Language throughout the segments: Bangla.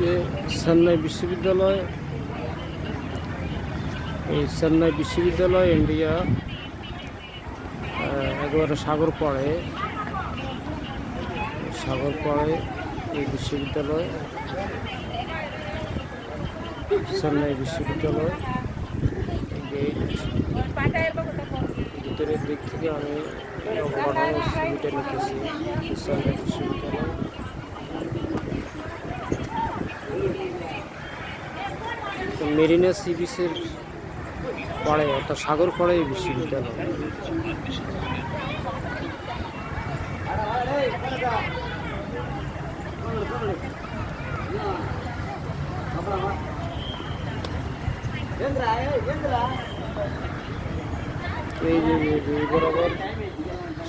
যে চেন্নাই বিশ্ববিদ্যালয়, এই চেন্নাই বিশ্ববিদ্যালয় ইন্ডিয়া একেবারে সাগর পাড়ে সাগর পাড়ে এই বিশ্ববিদ্যালয়, চেন্নাই বিশ্ববিদ্যালয়, ভিতরের দিক থেকে আমি ছবিটা নিতেছি চেন্নাই বিশ্ববিদ্যালয়। মেরিনা সি বিচের পাড়ে অর্থাৎ সাগর পাড়ে বিশ্ববিদ্যালয়।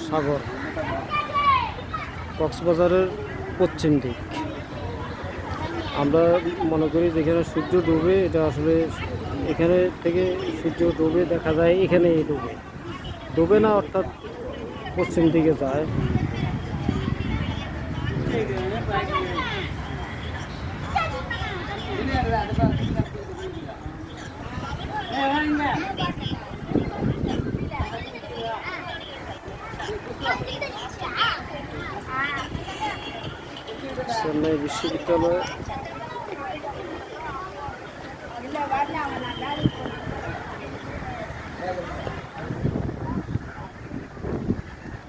সাগর। কক্সবাজারের পশ্চিম দিক। আমরা মনে করি যেখানে সূর্য ডুবে, এটা আসলে এখানে থেকে সূর্য ডুবে দেখা যায় এখানেই ডুবে। ডুবে না, অর্থাৎ পশ্চিম দিকে যায়। চেন্নাই বিশ্ববিদ্যালয় nào